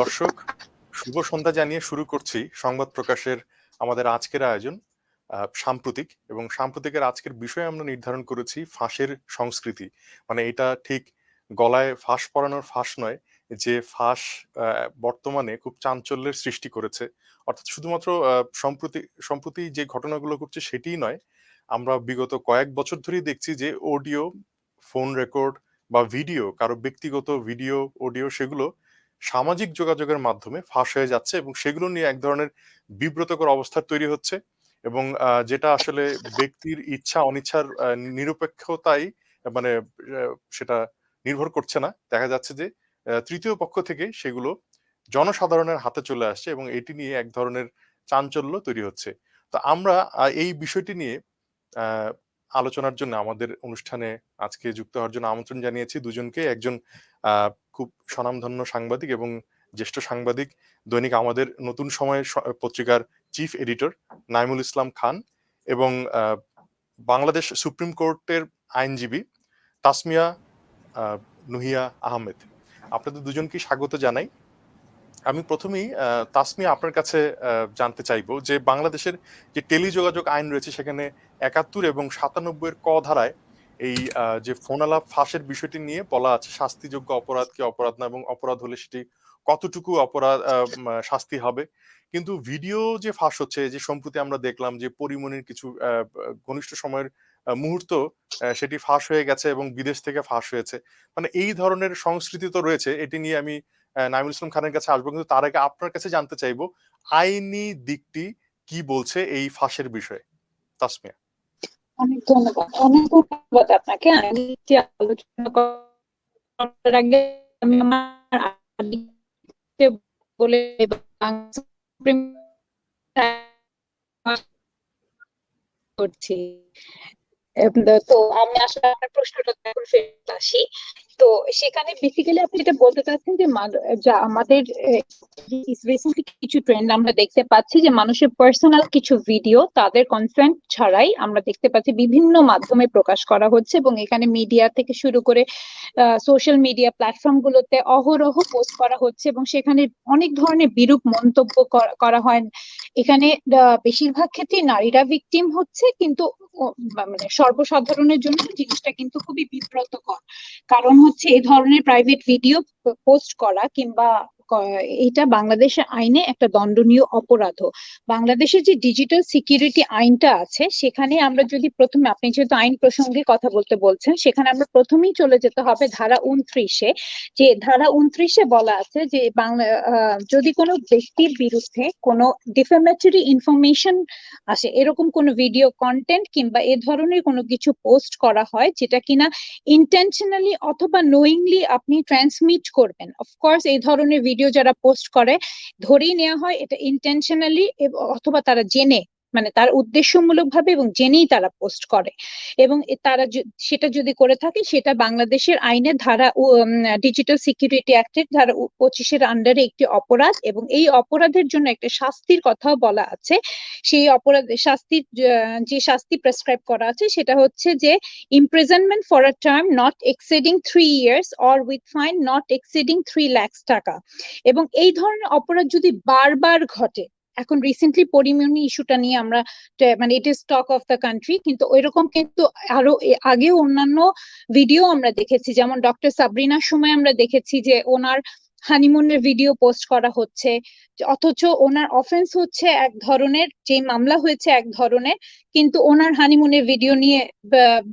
দর্শক, শুভ সন্ধ্যা জানিয়ে শুরু করছি সংবাদ প্রকাশের আমাদের আজকের আয়োজন সাম্প্রতিক এবং সাম্প্রতিকের আজকের বিষয় আমরা নির্ধারণ করেছি ফাঁসের সংস্কৃতি। মানে এটা ঠিক গলায় ফাঁস পরানোর ফাঁস নয়, যে ফাঁস বর্তমানে খুব চাঞ্চল্যের সৃষ্টি করেছে। অর্থাৎ শুধুমাত্র সম্প্রতি সম্প্রতি যে ঘটনাগুলো ঘটছে সেটিই নয়, আমরা বিগত কয়েক বছর ধরেই দেখছি যে অডিও, ফোন রেকর্ড বা ভিডিও, কারও ব্যক্তিগত ভিডিও, অডিও সেগুলো সামাজিক যোগাযোগের মাধ্যমে ফাঁস হয়ে যাচ্ছে এবং সেগুলো নিয়ে এক ধরনের বিব্রতকর অবস্থা তৈরি হচ্ছে এবং যেটা আসলে ব্যক্তির ইচ্ছা, অনিচ্ছার নিরপেক্ষতাই মানে সেটা নির্ভর করছে না। দেখা যাচ্ছে যে তৃতীয় পক্ষ থেকে সেগুলো জনসাধারণের হাতে চলে আসছে এবং এটি নিয়ে এক ধরনের চাঞ্চল্য তৈরি হচ্ছে। তো আমরা এই বিষয়টি নিয়ে আলোচনার জন্য আমাদের অনুষ্ঠানে আজকে যুক্ত হওয়ার জন্য আমন্ত্রণ জানিয়েছি। দুজনকে, একজন খুব স্বনামধন্য সাংবাদিক এবং জ্যেষ্ঠ সাংবাদিক, দৈনিক আমাদের নতুন সময়ের স- পত্রিকার চিফ এডিটর নাইমুল ইসলাম খান এবং বাংলাদেশ সুপ্রিম কোর্টের আইনজীবী তাসমিয়া নুহিয়া আহমেদ। আপনাদের দুজনকে স্বাগত জানাই। আমি প্রথমেই তাসমিয়া আপনার কাছে জানতে চাইব যে বাংলাদেশের যে টেলিযোগাযোগ আইন রয়েছে সেখানে একাত্তর এবং সাতানব্বই এর ক ধারায় এই যে ফোনালাপ, ফাঁসের বিষয়টি নিয়ে বলা আছে, শাস্তিযোগ্য অপরাধ কি অপরাধ না এবং অপরাধ হলে সেটি কতটুকু অপরাধ শাস্তি হবে? কিন্তু ভিডিও যে ফাঁস হচ্ছে, যে সম্প্রতি আমরা দেখলাম যে পরিমণির কিছু ঘনিষ্ঠ সময়ের মুহূর্ত সেটি ফাঁস হয়ে গেছে এবং বিদেশ থেকে ফাঁস হয়েছে। মানে এই ধরনের সংস্কৃতি তো রয়েছে, এটি নিয়ে আমি নাইমুল ইসলাম খানের কাছে আসব, কিন্তু তার আগে আপনার কাছে জানতে চাইব, আইনি দিকটি কি বলছে এই ফাঁসের বিষয়ে? তাসমিয়া। অনেক ধন্যবাদ। অনেক ধন্যবাদ আপনাকে। আলোচনা করার আগে আমি আমার বলে করছি। তো আমি আসলে আপনার প্রশ্নটা আসি। তো সেখানে বেসিক্যালি আপনি যেটা বলতে চাচ্ছেন যে যা আমাদের রিসেন্টলি কিছু ট্রেন্ড আমরা দেখতে পাচ্ছি যে মানুষের পার্সোনাল কিছু ভিডিও তাদের কনসেন্ট ছাড়াই আমরা দেখতে পাচ্ছি বিভিন্ন মাধ্যমে প্রকাশ করা হচ্ছে এবং এখানে মিডিয়া থেকে শুরু করে সোশ্যাল মিডিয়া প্ল্যাটফর্ম গুলোতে অহরহ পোস্ট করা হচ্ছে এবং সেখানে অনেক ধরনের বিরূপ মন্তব্য করা- হয়। এখানে বেশিরভাগ ক্ষেত্রে নারীরা ভিকটিম হচ্ছে কিন্তু মানে সর্বসাধারণের জন্য জিনিসটা কিন্তু খুবই বিব্রতকর। কারণ হচ্ছে এই ধরনের প্রাইভেট ভিডিও পোস্ট করা কিংবা এটা বাংলাদেশের আইনে একটা দণ্ডনীয় অপরাধ। বাংলাদেশের যে ডিজিটাল সিকিউরিটি আইনটা আছে, সেখানে আমরা যদি প্রথমে, আপনি যেহেতু আইন প্রসঙ্গে কথা বলতে বলছেন, সেখানে আমরা প্রথমেই চলে যেতে হবে ধারা উনত্রিশে। যে ধারা উনত্রিশে বলা আছে যে বাংলা যদি কোনো ব্যক্তির বিরুদ্ধে কোনো ডিফেমেটরি ইনফরমেশন আসে, এরকম কোনো ভিডিও কন্টেন্ট কিংবা এ ধরনের কোনো কিছু পোস্ট করা হয়, যেটা কিনা ইন্টেনশনালি অথবা নোয়িংলি আপনি ট্রান্সমিট করবেন অফকোর্স এই ধরনের ভিডিও যারা পোস্ট করে ধরেই নেওয়া হয় এটা ইন্টেনশনালি অথবা তারা জেনে মানে তার উদ্দেশ্যমূলক ভাবে এবং জেনেই তারা পোস্ট করে। এবং তারা সেটা যদি করে থাকে, সেটা বাংলাদেশের আইনের ধারা ডিজিটাল সিকিউরিটি অ্যাক্টের ধারা পঁচিশের আন্ডারে একটি অপরাধ এবং এই অপরাধের জন্য একটা শাস্তির কথাও বলা আছে। সেই অপরাধ, শাস্তির য- শাস্তি প্রেসক্রাইব করা আছে, সেটা হচ্ছে যে imprisonment for a term not exceeding three years or with fine not exceeding three lakhs taka. এবং এই ধরনের অপরাধ যদি বারবার ঘটে এখন রিসেন্টলি পরিমনি ইস্যুটা নিয়ে আমরা মানে it is talk of the country কিন্তু ওইরকম কিন্তু আরও আগে অন্যান্য ভিডিও আমরা দেখেছি, যেমন ডক্টর সাবরিনার সময় আমরা দেখেছি যে ওনার হানিমুনের ভিডিও পোস্ট করা হচ্ছে, অথচ ওনার অফেন্স হচ্ছে এক ধরনের, যে মামলা হয়েছে এক ধরনের কিন্তু ওনার হানিমুনের ভিডিও নিয়ে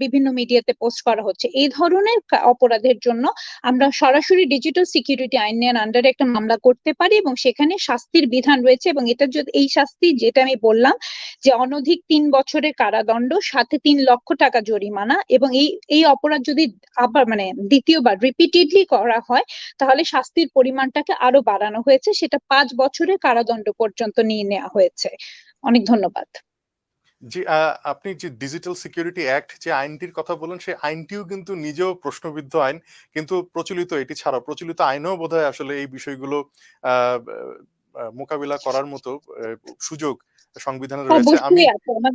বিভিন্ন মিডিয়াতে পোস্ট করা হচ্ছে। এই ধরনের অপরাধের জন্য আমরা সরাসরি ডিজিটাল সিকিউরিটি আইনের আন্ডারে একটা মামলা করতে পারি এবং সেখানে শাস্তির বিধান রয়েছে এবং এটা যদি, এই শাস্তি যেটা আমি বললাম যে অনধিক তিন বছরের কারাদণ্ড, সাথে তিন লক্ষ টাকা জরিমানা এবং এই এই অপরাধ যদি আবার মানে দ্বিতীয়বার রিপিটেডলি করা হয়, তাহলে শাস্তির পরিমাণটাকে আরও বাড়ানো হয়েছে। সেটা পাঁচ বছরের কারাদণ্ড পর্যন্ত নিয়ে নেওয়া হয়েছে। অনেক ধন্যবাদ। আহ, আপনি যে ডিজিটাল সিকিউরিটি অ্যাক্ট যে আইনটির কথা বলেন সেই আইনটিও কিন্তু নিজেও প্রশ্নবিদ্ধ আইন কিন্তু প্রচলিত এটি ছাড়া প্রচলিত আইনেও বোধহয় আসলে এই বিষয়গুলো মোকাবিলা করার মতো সুযোগ সংবিধানে রয়েছে। আমি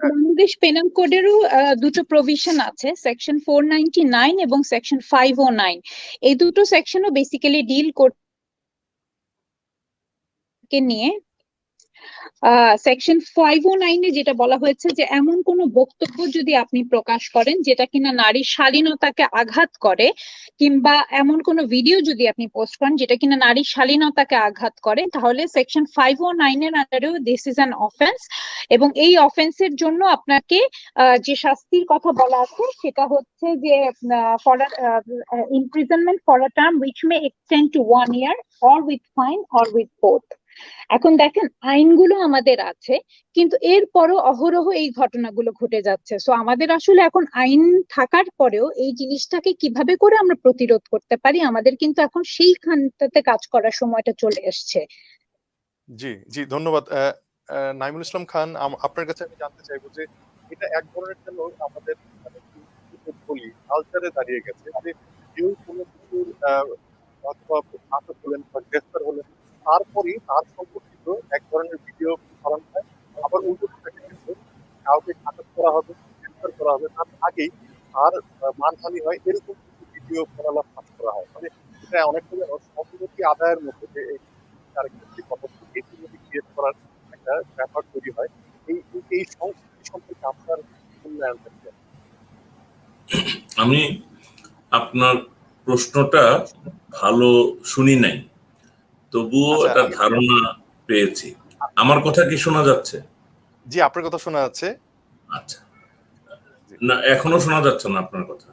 বাংলাদেশ পেনাল কোডেরও দুটো প্রভিশন আছে সেকশন ফোর নাইনটি নাইন এবং সেকশন ফাইভ ও নাইন এই দুটো সেকশনও বেসিক্যালি ডিল কে নিয়ে সেকশন ফাইভ ও নাইনে যেটা বলা হয়েছে যে, এমন কোনো বক্তব্য যদি আপনি প্রকাশ করেন যেটা কিনা নারীর শালীনতাকে আঘাত করে, কিংবা এমন কোনো ভিডিও যদি আপনি পোস্ট করেন যেটা কিনা নারীর শালীনতাকে আঘাত করে, তাহলে সেকশন ফাইভ ও নাইনের আন্ডারেও দিস ইজ অ্যান অফেন্স এবং এই অফেন্সের জন্য আপনাকে যে শাস্তির কথা বলা আছে, সেটা হচ্ছে যে for imprisonment for a term which may extend to one year or with fine or with both এখন দেখেন, আইনগুলো আমাদের আছে, কিন্তু এরপরও অহরহ এই ঘটনাগুলো ঘটে যাচ্ছে। সো আমাদের আসলে এখন আইন থাকার পরেও এই জিনিসটাকে কীভাবে করে আমরা প্রতিরোধ করতে পারি, আমাদের কিন্তু এখন সেইখানটাতে কাজ করার সময়টা চলে এসছে। জি জি, ধন্যবাদ। নাইমুল ইসলাম খান আপনার কাছে আমি জানতে চাইব যে এটা এক ধরনের যেন আমাদের মানে বলি কালচারে দাঁড়িয়ে গেছে। যে কেউ কোনো কিছুর অথবা আটক হলেন বা গ্রেফতার হলেন তারপরেই তার সম্পর্কিত এক ধরনের ভিডিও করানো হয়। আবার উল্টো কিন্তু কাউকে আটক করা হবে গ্রেফতার করা হবে। তার আগেই তার মানহানি হয়। এরকম কিছু ভিডিও ফলালাভ ফাঁস করা হয়। মানে এটা অনেকটা যেন সম্পত্তি আদায়ের মধ্যে যে এই আরেকটি পদক্ষেপ এটি ক্রিয়েট করার একটা ব্যাপার তৈরি হয়। এই- এই সংস্কৃতি সম্পর্কে আপনার মূল্যায়ন থাকবে আমি আপনার প্রশ্নটা ভালো শুনি নাই। তবুও আচ্ছা, একটা ধারণা পেয়েছি। আমার কথা কি শোনা যাচ্ছে? জি আপনার কথা শোনা যাচ্ছে। আচ্ছা। না এখনও শোনা যাচ্ছে না আপনার কথা।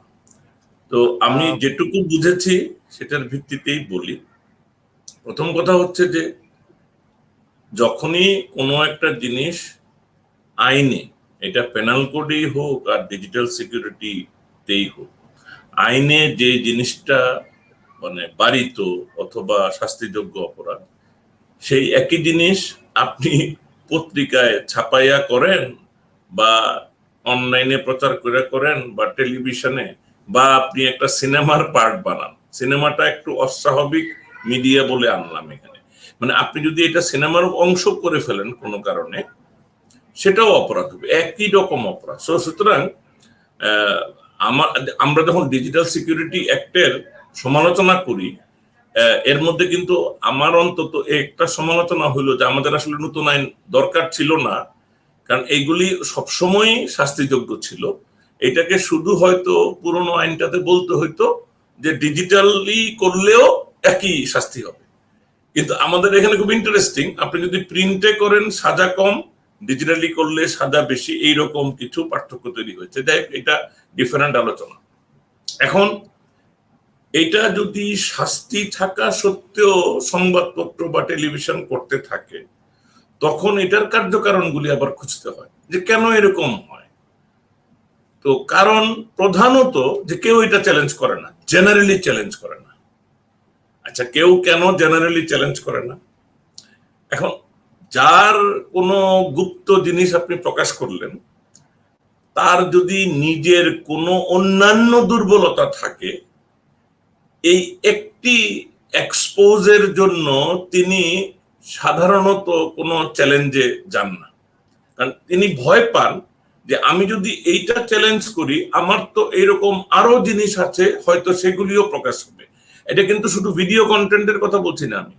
তো আমি যেটুকু বুঝেছি সেটার ভিত্তিতেই বলি। প্রথম কথা হচ্ছে যে যখনই কোনো একটা জিনিস আইনে এটা পেনাল কোডেই হোক আর ডিজিটাল সিকিউরিটিতেই হোক আইনে যে জিনিসটা মানে বাড়িত অথবা শাস্তিযোগ্য অপরাধ, সেই একই জিনিস আপনি পত্রিকায় ছাপাইয়া করেন বা অনলাইনে প্রচার করে করেন বা টেলিভিশনে, বা আপনি একটা সিনেমার পার্ট বানান। সিনেমাটা একটু অস্বাভাবিক মিডিয়া বলে আনলাম এখানে। মানে আপনি যদি এটা সিনেমার অংশ করে ফেলেন কোনো কারণে, সেটাও অপরাধ হবে। একই রকম অপরাধ। সুতরাং আমার, আমরা যখন ডিজিটাল সিকিউরিটি অ্যাক্টের সমালোচনা করি এর মধ্যে কিন্তু আমার অন্তত একটা সমালোচনা হইল যে আমাদের আসলে নতুন আইন দরকার ছিল না, কারণ এইগুলি সবসময়ই শাস্তিযোগ্য ছিল। এটাকে শুধু হয়তো পুরনো আইনটাতে বলতে হইতো যে ডিজিটালি করলেও একই শাস্তি হবে। কিন্তু আমাদের এখানে খুব ইন্টারেস্টিং আপনি যদি প্রিন্টে করেন সাজা কম ডিজিটালি করলে সাজা বেশি, এইরকম কিছু পার্থক্য তৈরি হয়েছে। যাই এটা ডিফারেন্ট আলোচনা। এখন এটা যদি শাস্তি থাকা সত্ত্বেও সংবাদপত্র বা টেলিভিশন করতে থাকে, তখন এটার কার্যকারণগুলি আবার খুঁজতে হয় যে কেন এরকম হয়। তো কারণ প্রধানত যে কেউ এটা চ্যালেঞ্জ করে না জেনারেলি চ্যালেঞ্জ করে না। আচ্ছা কেউ কেন জেনারেলি চ্যালেঞ্জ করে না? এখন, যার কোনো গুপ্ত জিনিস আপনি প্রকাশ করলেন, তার যদি নিজের কোনো অন্যান্য দুর্বলতা থাকে এই একটি এক্সপোজের জন্য তিনি সাধারণত কোনো চ্যালেঞ্জে যান না। কারণ তিনি ভয় পান যে আমি যদি এইটা চ্যালেঞ্জ করি, আমার তো এইরকম আরও জিনিস আছে, হয়তো সেগুলিও প্রকাশ হবে। এটা কিন্তু শুধু ভিডিও কন্টেন্টের কথা বলছি না আমি,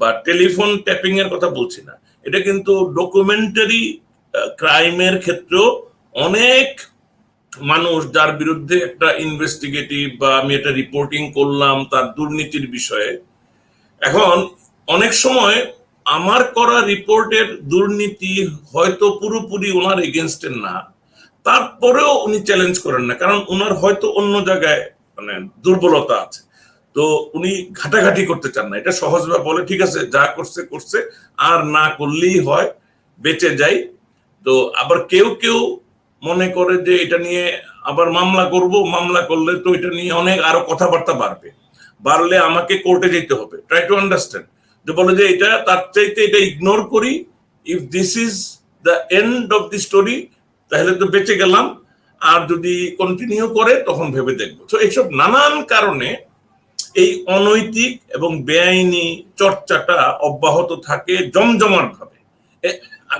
বা টেলিফোন ট্যাপিং এর কথা বলছি না। এটা কিন্তু ডকুমেন্টারি ক্রাইমের ক্ষেত্রেও অনেক মানুষ যার বিরুদ্ধে একটা ইনভেস্টিগেটিভ বা আমি একটা রিপোর্টিং করলাম তার দুর্নীতির বিষয়ে। এখন অনেক সময় আমার করা রিপোর্টের দুর্নীতি হয়তো পুরোপুরি ওনার এগেনস্টের না। তারপরেও উনি চ্যালেঞ্জ করেন না, কারণ ওনার হয়তো অন্য জায়গায় মানে দুর্বলতা আছে। তো উনি ঘাটাঘাটি করতে চান না, এটা সহজভাবে বলে ঠিক আছে, যা করছে করছে, আর না করলেই হয়, বেঁচে যাই। তো আবার কেউ কেউ মনে করে যে এটা নিয়ে আবার মামলা করব, মামলা করলে তো এটা নিয়ে অনেক আরও কথাবার্তা বাড়বে। বাড়লে আমাকে কোর্টে যেতে হবে। ট্রাই টু আন্ডারস্ট্যান্ড যে বলে যে এটা তার চাইতে এটা ইগনোর করি। If this is the end of the story তাহলে তো বেঁচে গেলাম। আর যদি কন্টিনিউ করে, তখন ভেবে দেখব। তো এইসব নানান কারণে এই অনৈতিক এবং বেআইনি চর্চাটা অব্যাহত থাকে জমজমাট ভাবে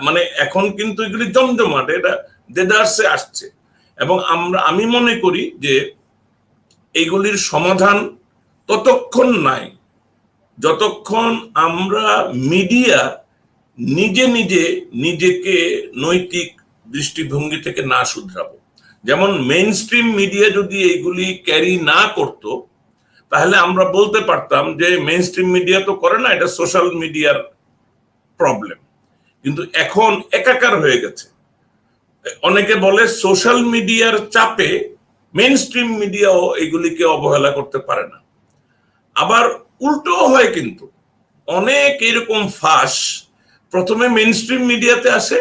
মানে এখন কিন্তু এগুলি জমজমাট। এটা দেদারসে আসছে। এবং আমরা, আমি মনে করি যে এইগুলির সমাধান ততক্ষণ নাই। যতক্ষণ আমরা মিডিয়া নিজে নিজে নিজেকে নৈতিক দৃষ্টিভঙ্গি থেকে না শুধরাবো। যেমন মেইন স্ট্রিম মিডিয়া যদি এইগুলি ক্যারি না করত, তাহলে আমরা বলতে পারতাম যে মেইন স্ট্রিম মিডিয়া তো করে না, এটা সোশ্যাল মিডিয়ার প্রবলেম কিন্তু এখন একাকার হয়ে গেছে। অনেকে বলে সোশ্যাল মিডিয়ার চাপে মেইন স্ট্রিম মিডিয়াও এগুলিকে অবহেলা করতে পারে না। আবার উল্টো হয় কিন্তু। অনেক এরকম ফাঁস প্রথমে মেইন স্ট্রিম মিডিয়াতে আসে,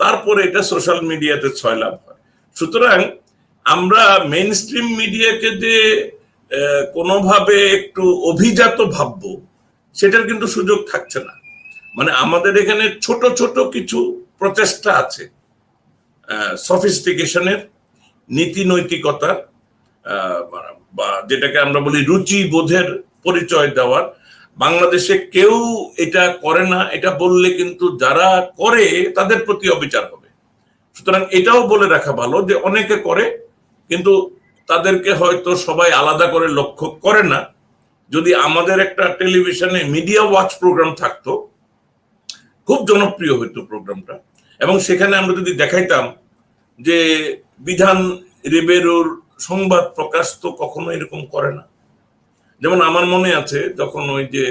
তারপরে এটা সোশ্যাল মিডিয়াতে ছয় লাভ হয়। সুতরাং আমরা মেইন স্ট্রিম মিডিয়াকে যে কোনোভাবে একটু অভিজাত ভাববো, সেটার কিন্তু সুযোগ থাকছে না। মানে আমাদের এখানে ছোট ছোট কিছু প্রচেষ্টা আছে। সফিস্টিকেশনের নীতি নৈতিকতার বা যেটাকে আমরা বলি রুচি বোধের পরিচয় দেওয়ার। বাংলাদেশে কেউ এটা করে না, এটা বললে কিন্তু যারা করে তাদের প্রতি অবিচার হবে। সুতরাং এটাও বলে রাখা ভালো যে অনেকে করে, কিন্তু তাদেরকে হয়তো সবাই আলাদা করে লক্ষ্য করে না। যদি আমাদের একটা টেলিভিশনে মিডিয়া ওয়াচ প্রোগ্রাম থাকতো, খুব জনপ্রিয় হইতো প্রোগ্রামটা। এবং সেখানে আমরা যদি দেখাইতাম যে বিধান রিবেরোর সংবাদ প্রকাশ তো কখনো এরকম করে না। যেমন আমার মনে আছে, যখন ওই যে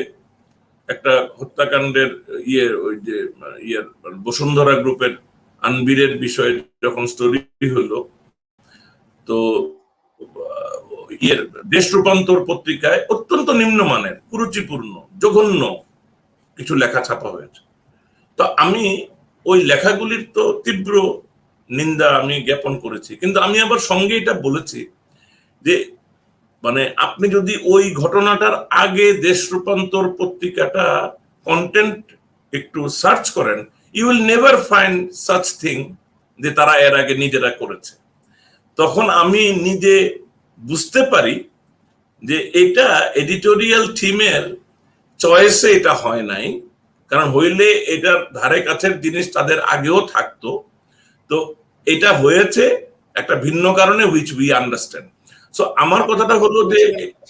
একটা হত্যাকাণ্ডের ইয়ে ওই যে ইয়ের বসুন্ধরা গ্রুপের আনবীরের বিষয়ে যখন স্টোরি হলো, তো, ইয়ের দেশ রূপান্তর পত্রিকায় অত্যন্ত নিম্নমানের, কুরুচিপূর্ণ, জঘন্য কিছু লেখা ছাপা হয়েছে। তো আমি ওই লেখাগুলির তো তীব্র নিন্দা আমি জ্ঞাপন করেছি। কিন্তু আমি আবার সঙ্গে এটা বলেছি যে মানে আপনি যদি ওই ঘটনাটার আগে দেশ রূপান্তর পত্রিকাটা কন্টেন্ট একটু সার্চ করেন you will never find such thing যে তারা এর আগে নিজেরা করেছে। তখন আমি নিজে বুঝতে পারি যে এটা এডিটোরিয়াল টিমের চয়েসে এটা হয় নাই, কারণ হইলে এটার ধারে কাছের জিনিস তাদের আগেও থাকতো। তো এটা হয়েছে একটা ভিন্ন কারণে উইচ উই আন্ডারস্ট্যান্ড সো আমার কথাটা হলো যে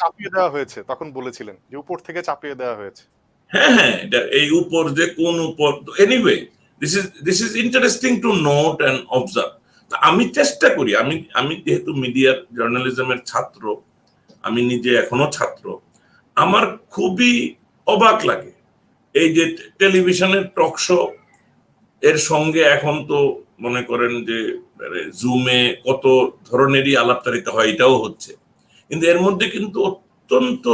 চাপিয়ে দেওয়া হয়েছে তখন বলেছিলেন যে উপর থেকে চাপিয়ে দেওয়া হয়েছে। হ্যাঁ হ্যাঁ এই উপর যে কোন উপর anyway this is this is interesting to note and observe আমি চেষ্টা করি আমি আমি যেহেতু মিডিয়ার জার্নালিজমের ছাত্র আমি নিজে এখনও ছাত্র আমার খুবই অবাক লাগে। এই যে টেলিভিশনের টক শো এর সঙ্গে এখন তো মনে করেন যে জুমে কত ধরনেরই আলাপচারিতা হয় এটাও হচ্ছে। কিন্তু এর মধ্যে কিন্তু অত্যন্ত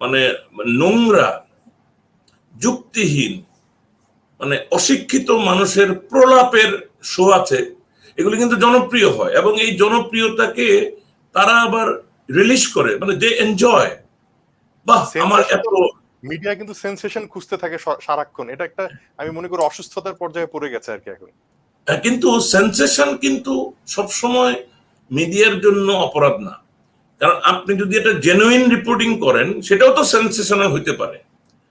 মানে নোংরা যুক্তিহীন মানে অশিক্ষিত মানুষের প্রলাপের শো আছে এগুলি কিন্তু জনপ্রিয় হয়। এবং এই জনপ্রিয়তাকে তারা আবার রিলিজ করে মানে দে এনজয় বাহ আমার এত মিডিয়া কিন্তু সেন্সেশন খুঁজতে থাকে সারাক্ষণ। এটা একটা আমি মনে করি অসুস্থতার পর্যায়ে পড়ে গেছে আর কি এখন। কিন্তু সেন্সেশন কিন্তু সবসময় মিডিয়ার জন্য অপরাধ না। কারণ আপনি যদি এটা জেনুইন রিপোর্টিং করেন সেটাও তো সেন্সেশনাল হইতে পারে।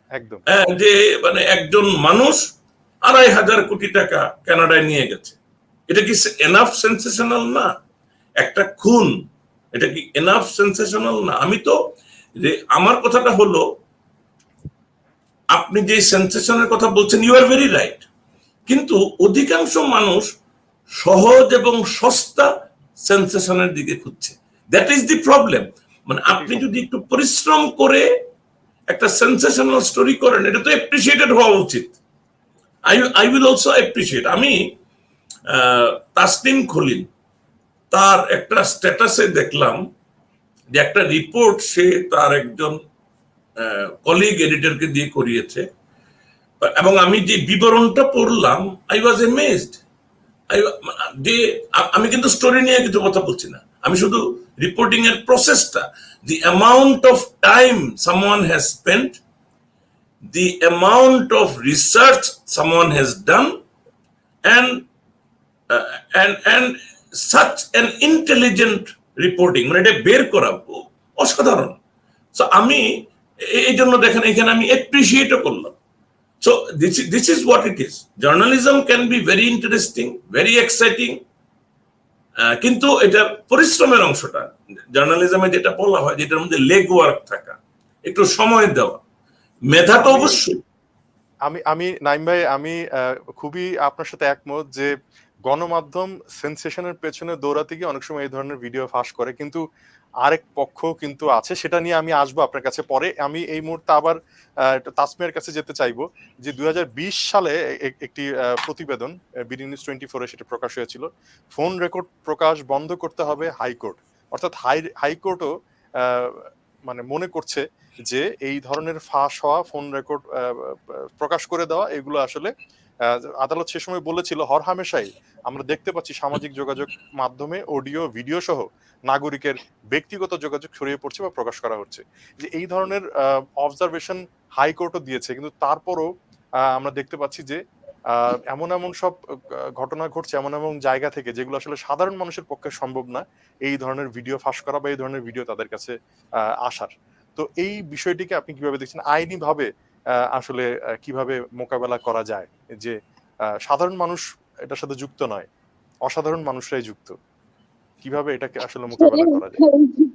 একদম। যে মানে একজন মানুষ আড়াই হাজার কোটি টাকা কানাডায় নিয়ে গেছে। এটা কি এনাফ সেন্সেশনাল না? একটা খুন এটা কি এনাফ সেন্সেশনাল না? আমি তো যে আমার কথাটা হলো আপনি যে সেন্সেশনের কথা বলছেন ইউ আর ভেরি রাইট কিন্তু অধিকাংশ মানুষ সহজ এবং সস্তা সেন্সেশনের দিকে খুঁজছে। দ্যাট ইজ দি প্রবলেম মানে আপনি যদি একটু পরিশ্রম করে একটা সেন্সেশনাল স্টোরি করেন এটা তো অ্যাপ্রিসিয়েটেড হওয়া উচিত। I I will also appreciate আমি তাসনিম খলিল তার একটা স্ট্যাটাসে দেখলাম যে একটা রিপোর্ট সে তার একজন কলিগ এডিটরকে দিয়ে করিয়েছে। এবং আমি যে বিবরণটা পড়লাম আই ওয়াজ এমেজড যে আমি কিন্তু স্টোরি নিয়ে কিছু কথা বলছি না। আমি শুধু রিপোর্টিং এর প্রসেসটা the amount of time someone has spent the amount of research has done and uh, and and such an intelligent reporting মানে এটা বের করা অসাধারণ। সো আমি এই জন্য দেখেন এখানে আমি এপ্রিসিয়েটও করলাম। So this this is what it is journalism can be very interesting very exciting কিন্তু এটা পরিশ্রমের অংশটা। জার্নালিজমে যেটা বলা হয় যেটার মধ্যে লেগ ওয়ার্ক থাকা একটু সময় দেওয়া। মেধা তো অবশ্যই। আমি আমি নাইম ভাই আমি খুবই আপনার সাথে একমত যে গণমাধ্যম সেন্সেশনের পেছনে দৌড়াতে গিয়ে অনেক সময় এই ধরনের ভিডিও ফাঁস করে। কিন্তু আরেক পক্ষ কিন্তু আছে, সেটা নিয়ে আমি আসব আপনার কাছে পরে। আমি এই মুহূর্তে আবার তাসমিয়ার কাছে যেতে চাইব যে দু হাজার বিশ সালে একটি প্রতিবেদন বিডি নিউজ টোয়েন্টি ফোরে সেটা প্রকাশ হয়েছিল। ফোন রেকর্ড প্রকাশ বন্ধ করতে হবে হাইকোর্ট। অর্থাৎ হাই, হাইকোর্টও মানে মনে করছে যে এই ধরনের ফাঁস হওয়া, ফোন রেকর্ড প্রকাশ করে দেওয়া, এগুলো আসলে আদালত সে সময় বলেছিল হরহামেশাই আমরা দেখতে পাচ্ছি সামাজিক যোগাযোগ মাধ্যমে অডিও, ভিডিও সহ নাগরিকের ব্যক্তিগত যোগাযোগ ছড়িয়ে পড়ছে বা প্রকাশ করা হচ্ছে। যে এই ধরনের অবজারভেশন হাইকোর্টও দিয়েছে। কিন্তু তারপরও আমরা দেখতে পাচ্ছি যে এমন এমন সব ঘটনা ঘটছে এমন এমন জায়গা থেকে যেগুলো আসলে সাধারণ মানুষের পক্ষে সম্ভব না, এই ধরনের ভিডিও ফাঁস করা বা এই ধরনের ভিডিও তাদের কাছে আসার। তো এই বিষয়টিকে আপনি কীভাবে দেখছেন? আইনি ভাবে আসলে কীভাবে মোকাবেলা করা যায়? যে সাধারণ মানুষ এটার সাথে যুক্ত নয় অসাধারণ মানুষরাই যুক্ত। কীভাবে এটাকে আসলে মোকাবেলা করা যায়?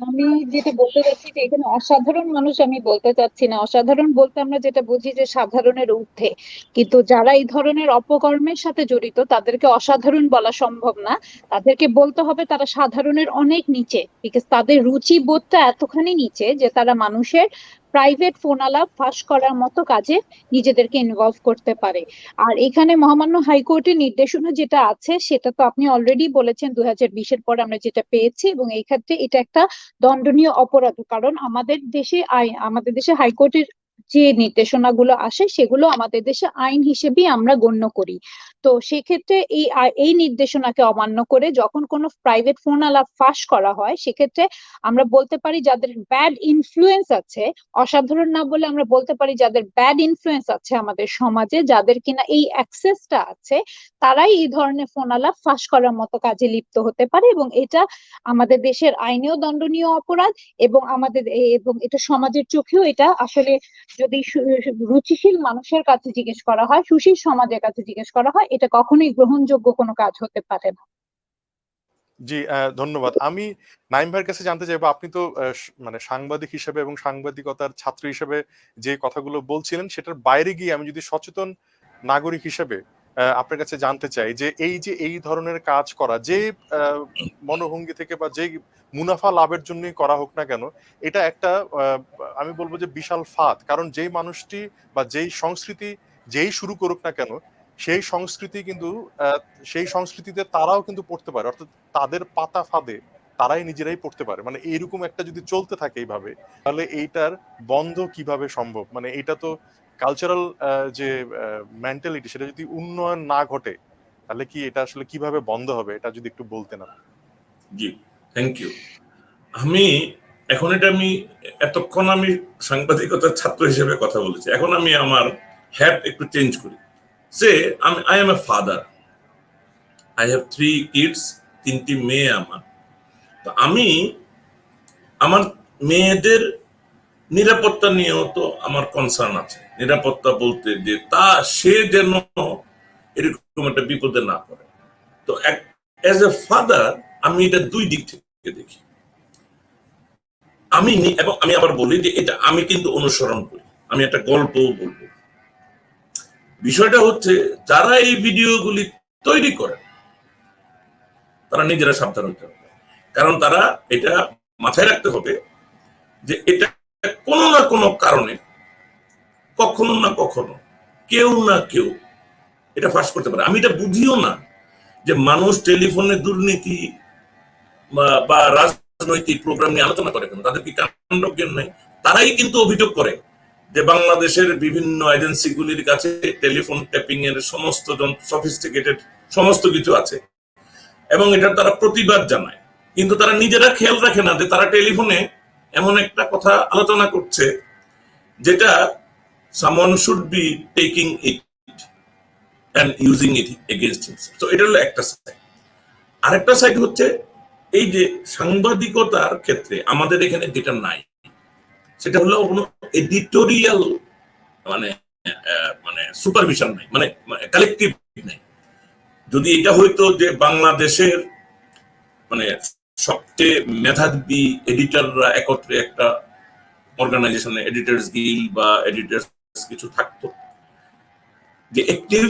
আমি যেটা বলতে চাচ্ছি যে এখানে অসাধারণ মানুষ আমি বলতে চাচ্ছি না। অসাধারণ বলতে আমরা যেটা বুঝি যে সাধারণের ঊর্ধ্বে। কিন্তু যারা এই ধরনের অপকর্মের সাথে জড়িত তাদেরকে অসাধারণ বলা সম্ভব না। তাদেরকে বলতে হবে তারা সাধারণের অনেক নিচে। বিকজ তাদের রুচি বোধটা এতখানি নিচে যে তারা মানুষের প্রাইভেট ফোন আলাপ ফাঁস করার মতো কাজে নিজেদেরকে ইনভলভ করতে পারে। আর এখানে মহামান্য হাইকোর্টের নির্দেশনা যেটা আছে, সেটা তো আপনি অলরেডি বলেছেন দুই হাজার বিশের পরে আমরা যেটা পেয়েছি এবং এই ক্ষেত্রে এটা একটা দণ্ডনীয় অপরাধ। কারণ আমাদের দেশে আইন আমাদের দেশে হাইকোর্টের যে নির্দেশনাগুলো আসে, সেগুলো আমাদের দেশে আইন হিসেবেই আমরা গণ্য করি। তো সেক্ষেত্রে এই এই নির্দেশনাকে অমান্য করে যখন কোনো প্রাইভেট ফোন আলাপ ফাঁস করা হয়, সেক্ষেত্রে আমরা বলতে পারি যাদের ব্যাড ইনফ্লুয়েন্স আছে, অসাধারণ না বলে আমরা বলতে পারি যাদের ব্যাড ইনফ্লুয়েন্স আছে আমাদের সমাজে, যাদের কিনা এই অ্যাক্সেসটা আছে, তারাই এই ধরনের ফোন আলাপ ফাঁস করার মতো কাজে লিপ্ত হতে পারে এবং এটা আমাদের দেশের আইনেও দণ্ডনীয় অপরাধ এবং আমাদের এবং এটা সমাজের চোখেও এটা আসলে যদি রুচিশীল মানুষের কাছে জিজ্ঞেস করা হয়, সুশীল সমাজের কাছে জিজ্ঞেস করা হয় এটা কখনোই গ্রহণযোগ্য কোনো কাজ হতে পারে না। জি ধন্যবাদ। আমি নাইম ভাইয়ের কাছে জানতে চাইব, আপনি তো মানে সাংবাদিক হিসেবে এবং সাংবাদিকতার ছাত্র হিসেবে যে কথাগুলো বলছিলেন সেটার বাইরে গিয়ে আমি যদি সচেতন নাগরিক হিসেবে আপনার কাছে জানতে চাই যে এই যে এই ধরনের কাজ করা, যে মনোভঙ্গি থেকে বা যে মুনাফা লাভের জন্যই করা হোক না কেন, এটা একটা আমি বলব যে বিশাল ফাঁদ। কারণ যেই মানুষটি বা যেই সংস্কৃতি যেই শুরু করুক না কেন সেই সংস্কৃতি কিন্তু সেই সংস্কৃতিতে তারাও কিন্তু পড়তে পারে। অর্থাৎ তাদের পাতা ফাঁদে তারাই নিজেরাই পড়তে পারে। মানে এইরকম একটা যদি চলতে থাকে এইভাবে, তাহলে এইটার বন্ধ কীভাবে সম্ভব? মানে এটা তো কালচারাল যে মেন্টালিটি সেটা যদি উন্নয়ন না ঘটে, তাহলে কি এটা আসলে কীভাবে বন্ধ হবে? এটা যদি একটু বলতে না জি থ্যাংক ইউ আমি, এখন এটা আমি, এতক্ষণ আমি সাংবাদিকতার ছাত্র হিসেবে কথা বলেছি। এখন আমি আমার হ্যাট একটু চেঞ্জ করি। সে আমি I am a father I have three kids তিনটি মেয়ে আমার। তো আমি আমার মেয়েদের নিরাপত্তা নিয়েও তো আমার কনসার্ন আছে। নিরাপত্তা বলতে যে তা সে যেন এরকম একটা বিপদে না পড়ে। তো অ্যাজ এ ফাদার আমি এটা দুই দিক থেকে দেখি। আমি এবং আমি আবার বলি যে এটা আমি কিন্তু অনুসরণ করি। আমি একটা গল্প বলব। বিষয়টা হচ্ছে, যারা এই ভিডিওগুলি তৈরি করে, তারা নিজেরা সাবধান হতে হবে। কারণ তারা এটা মাথায় রাখতে হবে যে এটা কোনো না কোনো কারণে কখনো না কখনো কেউ না কেউ এটা ফাঁস করতে পারে। আমি এটা বুঝিও না যে মানুষ টেলিফোনে দুর্নীতি বা- রাজনৈতিক প্রোগ্রাম নিয়ে আলোচনা করে কেন? তাদের কি কাণ্ড জ্ঞান নাই? তারাই কিন্তু অভিযোগ করে যে বাংলাদেশের বিভিন্ন এজেন্সিগুলির কাছে টেলিফোন ট্যাপিং এর সমস্ত সফিস্টিকেটেড সমস্ত কিছু আছে। এবং এটার তারা প্রতিবাদ জানায়। কিন্তু তারা নিজেরা খেয়াল রাখে না যে তারা টেলিফোনে এমন একটা কথা আলোচনা করছে, যেটা someone should be taking it and using it against তো এটা হলো একটা সাইড আরেকটা সাইড হচ্ছে, এই যে সাংবাদিকতার ক্ষেত্রে আমাদের এখানে যেটা নাই সেটা হলো কোনো এডিটোরিয়াল মানে আহ, মানে সুপারভিশন নাই মানে কালেকটিভ নাই। যদি এটা হইতো যে বাংলাদেশের মানে সবচেয়ে মেধাবী এডিটররা একত্রে একটা অর্গানাইজেশনে এডিটার্স গিল বা এডিটার্স কিছু থাকতো যে অ্যাক্টিভ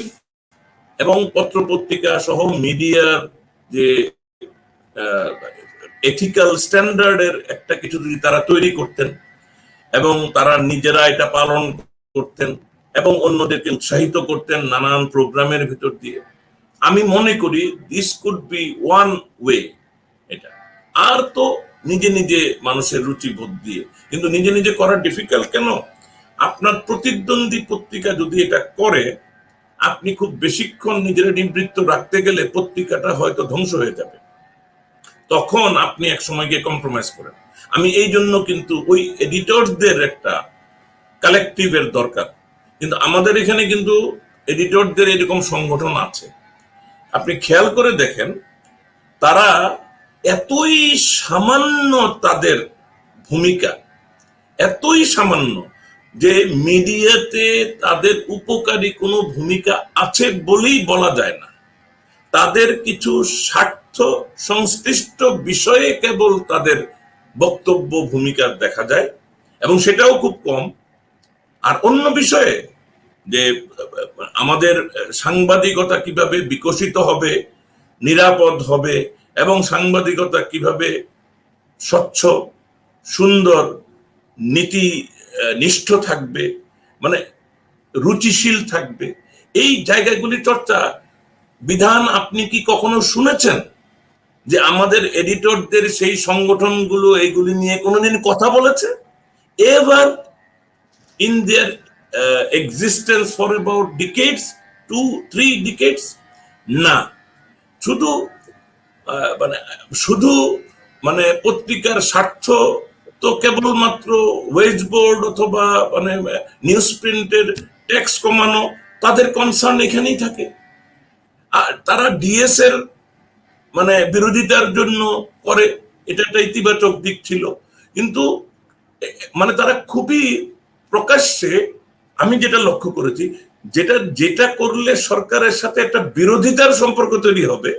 এবং পত্র পত্রিকা সহ মিডিয়ার যে এথিক্যাল স্ট্যান্ডার্ডের একটা কিছু যদি তারা তৈরি করতেন এবং তারা নিজেরা এটা পালন করতেন এবং অন্যদেরকে উৎসাহিত করতেন নানান প্রোগ্রামের ভিতর দিয়ে। আমি মনে করি this could be one way এটা। আর তো নিজে নিজে মানুষের রুচি বোধ দিয়ে, কিন্তু নিজে নিজে করা ডিফিকাল্ট কেন? আপনার প্রতিদ্বন্দ্বী পত্রিকা যদি এটা করে, আপনি খুব বেশিক্ষণ নিজের নিবৃত্ত রাখতে গেলে পত্রিকাটা হয়তো ধ্বংস হয়ে যাবে। তখন আপনি এক সময় গিয়ে কম্প্রোমাইজ করেন। আমি এই জন্য কিন্তু ওই এডিটরদের একটা কালেকটিভের দরকার। কিন্তু আমাদের এখানে কিন্তু এডিটরদের এরকম সংগঠন আছে। আপনি খেয়াল করে দেখেন, তারা এতই সামান্য তাদের ভূমিকা, এতই সামান্য যে মিডিয়াতে তাদের উপকারী কোনো ভূমিকা আছে বলেই বলা যায় না। তাদের কিছু স্বার্থ সংশ্লিষ্ট বিষয়ে কেবল তাদের বক্তব্য ভূমিকা দেখা যায় এবং সেটাও খুব কম। আর অন্য বিষয়ে যে, আমাদের সাংবাদিকতা কীভাবে বিকশিত হবে, নিরাপদ হবে এবং সাংবাদিকতা কীভাবে স্বচ্ছ, সুন্দর, নীতি নিষ্ঠ থাকবে মানে রুচিশীল থাকবে, এই জায়গাগুলি চর্চা বিধান আপনি কি কখনো শুনেছেন? যে আমাদের এডিটরদের সেই সংগঠনগুলো এইগুলি নিয়ে কোনোদিন কথা বলেছে? Ever in uh, existence for about decades, two, three decades? না। শুধু মানে শুধু মানে পত্রিকার স্বার্থ তো কেবলমাত্র ওয়েজ বোর্ড অথবা মানে নিউজ প্রিন্টের ট্যাক্স কমানো তাদের কনসার্ন এখানেই থাকে। আর তারা ডিএস এর মানে বিরোধিতার জন্য করে, এটা একটা ইতিবাচক দিক ছিল। কিন্তু মানে তারা খুবই প্রকাশ্যে, আমি যেটা লক্ষ্য করেছি, যেটা যেটা করলে সরকারের সাথে একটা বিরোধিতার সম্পর্ক তৈরি হবে,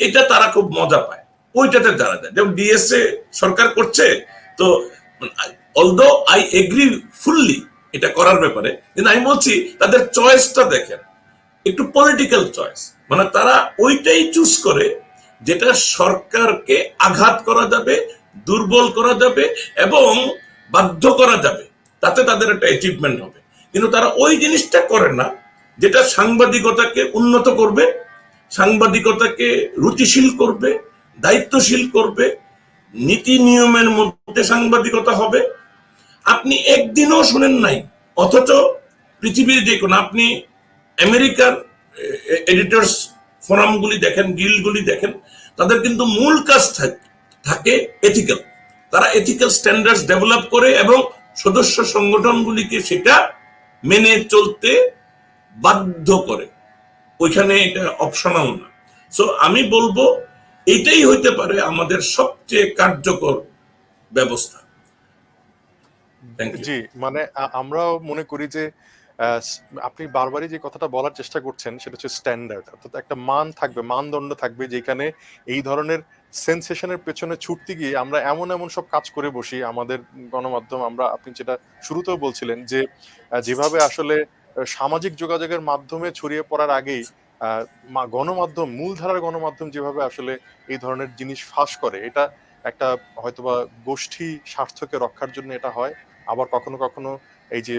এটা তারা খুব মজা পায়। ওইটাতে যারা যায়। যেমন ডিএসএ সরকার করছে, তো অলদো আই এগ্রি ফুললি এটা করার ব্যাপারে, কিন্তু আমি বলছি, তাদের চয়েসটা দেখেন। একটু পলিটিক্যাল চয়েস মানে তারা ওইটাই চুজ করে যেটা সরকারকে আঘাত করা যাবে, দুর্বল করা যাবে এবং বাধ্য করা যাবে। তাতে তাদের একটা অ্যাচিভমেন্ট হবে। কিন্তু তারা ওই জিনিসটা করে না যেটা সাংবাদিকতাকে উন্নত করবে, সাংবাদিকতাকে রুচিশীল করবে, দায়িত্বশীল করবে, নীতি নিয়মের মধ্যে সাংবাদিকতা হবে। আপনি একদিনও শুনেন নাই, অথচ পৃথিবীর যে কোনো, আপনি আমেরিকার এডিটর্স ফোরামগুলি দেখেন গিল্ডগুলি দেখেন, তাদের কিন্তু মূল কাজ থাকে এথিক্যাল তারা এথিক্যাল স্ট্যান্ডার্ডস ডেভেলপ করে এবং সদস্য সংগঠনগুলিকে সেটা মেনে চলতে বাধ্য করে। ওইখানে এটা অপশনাল না। সো আমি বলব, এটাই হইতে পারে আমাদের সবচেয়ে কার্যকর ব্যবস্থা। জি মানে আ- আমরাও মনে করি যে আপনি বারবারই যে কথাটা বলার চেষ্টা করছেন, সেটা হচ্ছে স্ট্যান্ডার্ড অর্থাৎ একটা মান থাকবে, মানদণ্ড থাকবে, যেখানে এই ধরনের সেন্সেশনের পেছনে ছুটতে গিয়ে আমরা এমন এমন সব কাজ করে বসি। আমাদের গণমাধ্যম, আমরা, আপনি যেটা শুরুতেও বলছিলেন যে যেভাবে আসলে সামাজিক যোগাযোগের মাধ্যমে ছড়িয়ে পড়ার আগেই গণমাধ্যম, মূলধারার গণমাধ্যম যেভাবে আসলে এই ধরনের জিনিস ফাঁস করে, এটা একটা হয়তোবা গোষ্ঠী স্বার্থকে রক্ষার জন্য এটা হয়। আবার কখনো কখনো এই যে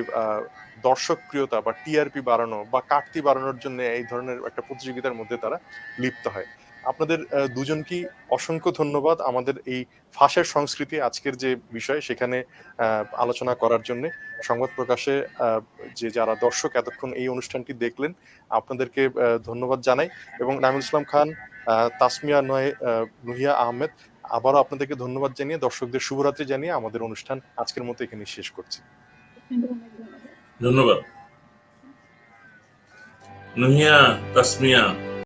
দর্শকপ্রিয়তা বা টিআরপি বাড়ানো বা কাটতি বাড়ানোর জন্য এই ধরনের একটা প্রতিযোগিতার মধ্যে তারা লিপ্ত হয়। আপনাদের আহ, দুজনকেই অসংখ্য ধন্যবাদ আমাদের এই ফাঁসের সংস্কৃতি আজকের যে বিষয় সেখানে আলোচনা করার জন্য। সংবাদ প্রকাশে যে যারা দর্শক এতক্ষণ এই অনুষ্ঠানটি দেখলেন আপনাদেরকে ধন্যবাদ জানাই এবং নামিল ইসলাম খান তাসমিয়া নয় নুহিয়া আহমেদ আবারও আপনাদেরকে ধন্যবাদ জানিয়ে দর্শকদের শুভরাত্রি জানিয়ে আমাদের অনুষ্ঠান আজকের মতো এখানে শেষ করছি। ধন্যবাদ নুহিয়া তাসমিয়া